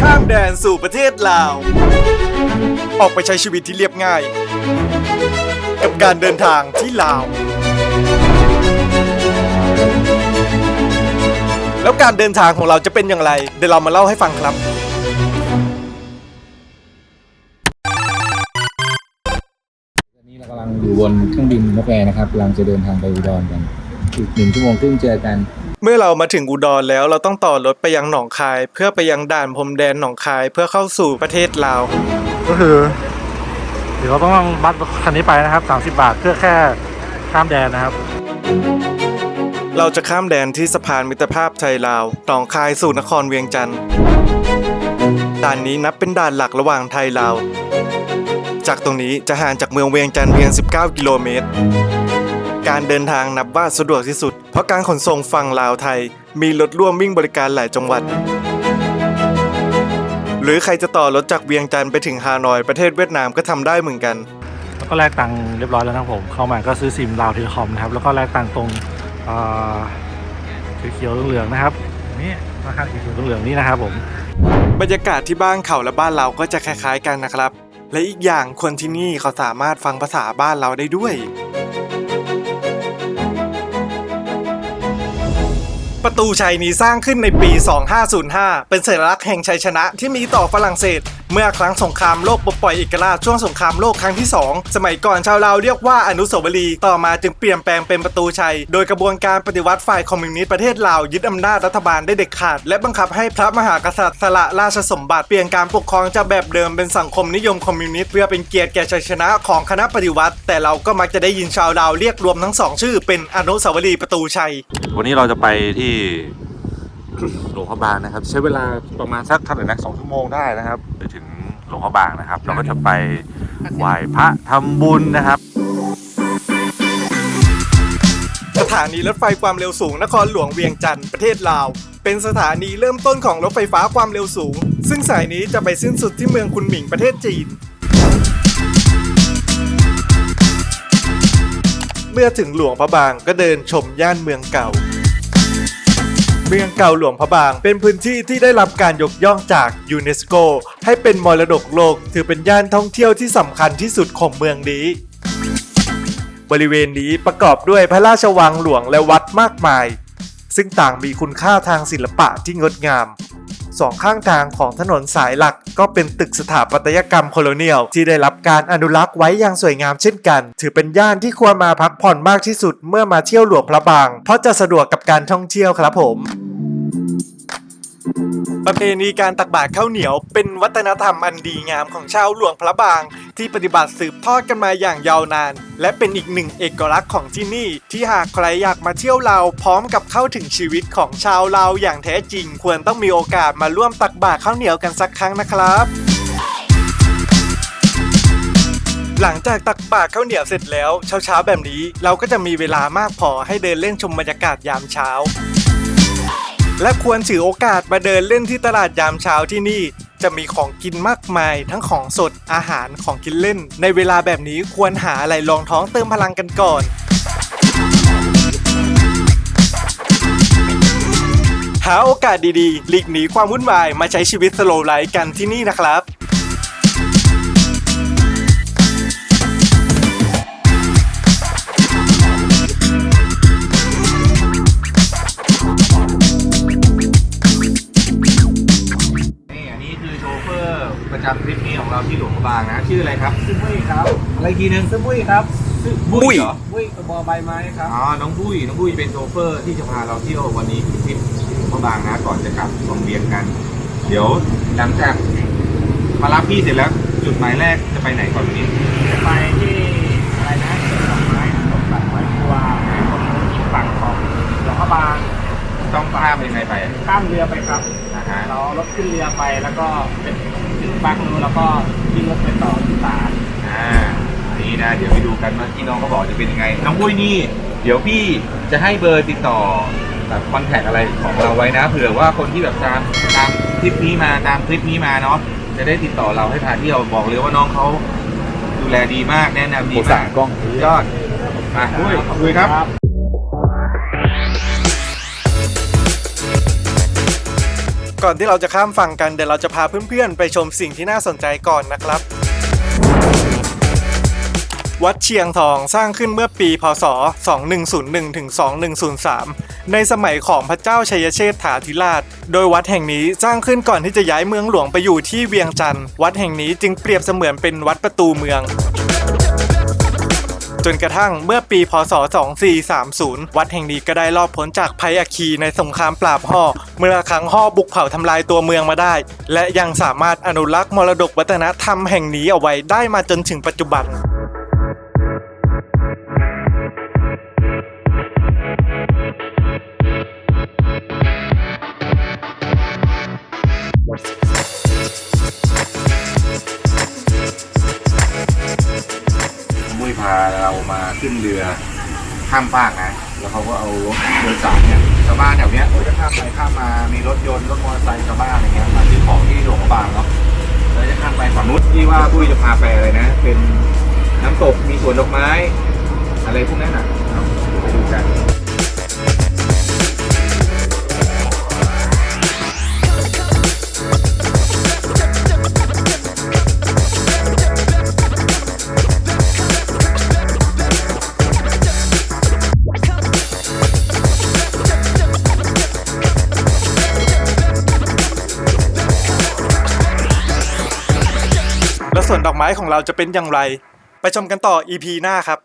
ข้ามแดนสู่ประเทศลาว ออกไปใช้ชีวิตที่เรียบง่าย กับการเดินทางที่ลาว แล้วการเดินทางของเราจะเป็นอย่างไร เดี๋ยวเรามาเล่าให้ฟังครับ ตอนนี้เรากำลังอยู่บนเครื่องบินนกแอร์นะครับกำลังจะเดินทางไปอุดรกันอีกหนึ่งชั่วโมงครึ่งเจอกัน เมื่อเรามาถึงอุดรแล้วเราต้องต่อรถไปยังหนองคาย เพื่อไปยังด่านพรมแดนหนองคายเพื่อเข้าสู่ประเทศลาว ก็คือ เดี๋ยวเราต้องนั่งบัสคันนี้ไปนะครับ 30 บาทเพื่อแค่ข้ามแดนนะครับ เราจะข้ามแดนที่สะพานมิตรภาพไทยลาวหนองคายสู่นครเวียงจันทร์ด่านนี้นับเป็นด่านหลักระหว่างไทยลาว จากตรงนี้จะห่างจากเมืองเวียงจันทร์เพียง 19 กิโลเมตร การเดินทางนับว่าสะดวกที่สุด เพราะการขนส่งฝั่งลาวไทย มีรถร่วมวิ่งบริการหลายจังหวัด หรือใครจะต่อรถจากเวียงจันทร์ไปถึงฮานอยประเทศเวียดนามก็ทำได้เหมือนกัน แล้วก็แลกตังค์เรียบร้อยแล้วนะครับผม เข้ามาก็ซื้อซิมลาวเทเลคอมนะครับ แล้วก็แลกตังค์ตรงเอ่อเขียวๆเหลืองๆนะครับ นี่ราคาเขียวๆเหลืองๆนี่นะครับผม บรรยากาศที่บ้านเขาและบ้านเราก็จะคล้ายๆกันนะครับ และอีกอย่างคนที่นี่เขาสามารถฟังภาษาบ้านเราได้ด้วย ประตูชัยนี้สร้างขึ้นในปี 2505 เป็นสัญลักษณ์แห่งชัยชนะที่มีต่อฝรั่งเศส เมื่อครั้งสงครามโลกปลดปล่อยเอกราชช่วงสงครามโลกครั้งที่ 2 สมัยก่อนชาวลาวเรียกว่าอนุสาวรีย์ต่อมาจึงเปลี่ยนแปลงเป็นประตูชัย โดยกระบวนการปฏิวัติฝ่ายคอมมิวนิสต์ประเทศลาวยึดอำนาจรัฐบาลได้เด็ดขาด และบังคับให้พระมหากษัตริย์สละราชสมบัติเปลี่ยนการปกครองจากแบบเดิมเป็นสังคมนิยมคอมมิวนิสต์เพื่อเป็นเกียรติแก่ชัยชนะของคณะปฏิวัติ แต่เราก็มักจะได้ยินชาวลาวเรียกรวมทั้งสองชื่อ เป็นอนุสาวรีย์ประตูชัย วันนี้เราจะไปที่หลวงพระบางนะครับ ใช้เวลาประมาณสักเท่าไหร่นะสองชั่วโมงได้นะครับไปถึงหลวงพระบางนะครับ เราก็จะไปไหว้พระทำบุญนะครับ สถานีรถไฟความเร็วสูงนครหลวงเวียงจันทร์ประเทศลาว เป็นสถานีเริ่มต้นของรถไฟฟ้าความเร็วสูง ซึ่งสายนี้จะไปสิ้นสุดที่เมืองคุนหมิงประเทศจีน เมื่อถึงหลวงพระบางก็เดินชมย่านเมืองเก่า เมืองเก่าหลวงพระบาง เป็นพื้นที่ที่ได้รับการยกย่องจากยูเนสโก ให้เป็นมรดกโลก ถือเป็นย่านท่องเที่ยวที่สำคัญที่สุดของเมืองนี้ บริเวณนี้ประกอบด้วยพระราชวังหลวงและวัดมากมาย ซึ่งต่างมีคุณค่าทางศิลปะที่งดงาม สองข้างทางของถนนสายหลัก ก็เป็นตึกสถาปัตยกรรมโคโลเนียล ที่ได้รับการอนุรักษ์ไว้อย่างสวยงามเช่นกัน ถือเป็นย่านที่ควรมาพักผ่อนมากที่สุดเมื่อมาเที่ยวหลวงพระบาง เพราะจะสะดวกกับการท่องเที่ยวครับผม ประเพณีการตักบาตรข้าวเหนียวเป็นวัฒนธรรมอันดีงามของชาวหลวงพระบาง ที่ปฏิบัติสืบทอดกันมาอย่างยาวนาน และเป็นอีกหนึ่งเอกลักษณ์ของที่นี่ ที่หากใครอยากมาเที่ยวลาพร้อมกับเข้าถึงชีวิตของชาวลาอย่างแท้จริง ควรต้องมีโอกาสมาร่วมตักบาตรข้าวเหนียวกันสักครั้งนะครับหลังจากตักบาตรข้าวเหนียวเสร็จแล้วเช้าๆแบบนี้เราก็จะมีเวลามากพอให้เดินเล่นชมบรรยากาศยามเช้า และควรถือโอกาสมาเดินเล่นที่ตลาดยามเช้าที่นี่ จะมีของกินมากมาย ทั้งของสดอาหารของกินเล่น ในเวลาแบบนี้ควรหาอะไรรองท้องเติมพลังกันก่อน หาโอกาสดีๆ หลีกหนีความวุ่นวายมาใช้ชีวิตสโลว์ไลฟ์กันที่นี่นะครับ จำทริปนี้ของเราที่หลวงพระบางนะ ชื่ออะไรครับชื่อบุ้ยครับอะไรอีกทีนึงชื่อบุ้ยครับบุ้ยเหรอบุ้ยบอใบไม้ครับอ๋อน้องบุ้ยน้องบุ้ยเป็นโชเฟอร์ที่จะพาเราเที่ยววันนี้ทริปหลวงพระบางนะ ก่อนจะกลับโรงเรียนกัน เดี๋ยวหลังจากมารับพี่เสร็จแล้วจุดหมายแรกจะไปไหนก่อนวันนี้จะไปที่อะไรนะเก็บดอกไม้ตกแต่งไว้ครัวอีกฝั่งของหลวงพระบางต้องข้ามยังไงไปข้ามเรือไปครับนะฮะเรารถขึ้นเรือไปแล้วก็เป็นถึง บางนูนแล้วก็วิ่งรถไปต่อที่ตาดอ่านี่นะ เดี๋ยวไปดูกันว่าที่น้องเขาบอกจะเป็นยังไง น้องบุ้ยนี่ เดี๋ยวพี่จะให้เบอร์ติดต่อแบบคอนแทคอะไรของเราไว้นะ เผื่อว่าคนที่แบบตามตามทริปนี้มาตามคลิปนี้มาเนาะจะได้ติดต่อเราให้พาเที่ยวบอกเลยว่าน้องเขาดูแลดีมากแนะนำดีโอ้มาสากมกล้องยอดมาบุ้ยคุยครับ ก่อนที่เราจะข้ามฝั่งกันเดี๋ยวเราจะพาเพื่อนๆ ไปชมสิ่งที่น่าสนใจก่อนนะครับ วัดเชียงทองสร้างขึ้นเมื่อปี พศ 2101ถึง2103 ในสมัยของพระเจ้าชัยเชษฐาธิราช โดยวัดแห่งนี้สร้างขึ้นก่อนที่จะย้ายเมืองหลวงไปอยู่ที่เวียงจันทร์ วัดแห่งนี้จึงเปรียบเสมือนเป็นวัดประตูเมือง จนกระทั่งเมื่อปีพศ 2430 วัดแห่งนี้ก็ได้รอดพ้นจากภัยอัคคีในสงครามปราบห่อเมื่อครั้งห่อบุกเผาทำลายตัวเมืองมาได้ และยังสามารถอนุรักษ์มรดกวัฒนธรรมแห่งนี้เอาไว้ได้มาจนถึงปัจจุบัน เรามาขึ้นเรือข้ามฟากนะ แล้วเขาก็เอารถโดยสารเนี่ยชาวบ้านแถวเนี้ยจะข้ามไปข้ามมา มีรถยนต์รถมอเตอร์ไซค์ชาวบ้านอะไรเงี้ยมาซื้อของที่หลวงพระบางเนาะแล้วจะข้ามไปฝั่งนู้นที่ว่าผู้ยจะพาไปอะไรนะ เป็นน้ำตกมีสวนดอกไม้ อะไรพวกนั้นน่ะไปดูกัน ไม้ของเราจะเป็นอย่างไร ไปชมกันต่อ EP หน้าครับ